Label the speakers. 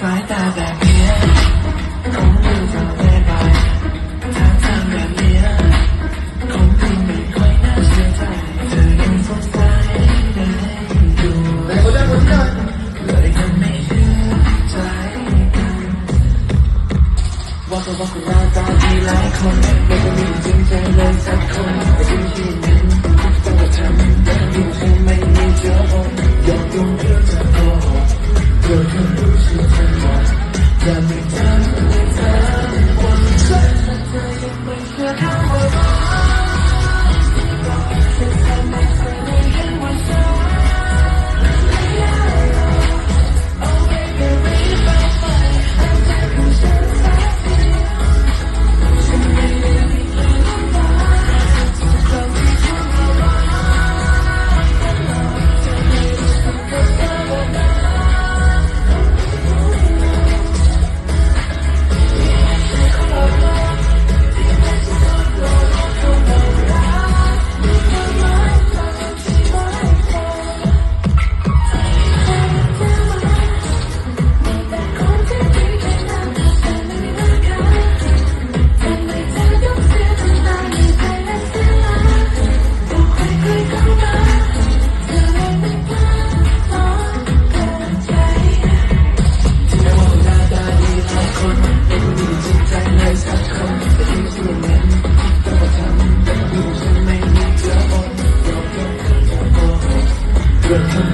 Speaker 1: สายตาแบบเนี้ยคงดูจะแย่ไปทางทางแบบเนี้ยคงดูไม่ค่อยน่าเชื่อใจเธอยังสดใสได้อยู่
Speaker 2: ไหนคนได้คนได้
Speaker 1: เลยทำไม่เชื่อใจกันว่าก็ว่าคุณหน้าตาดีหลายคนไม่ก็มีจริงใจเลยสักคนแต่ที่ที่หนึ่งต้องกระทำแต่ดู every. girl come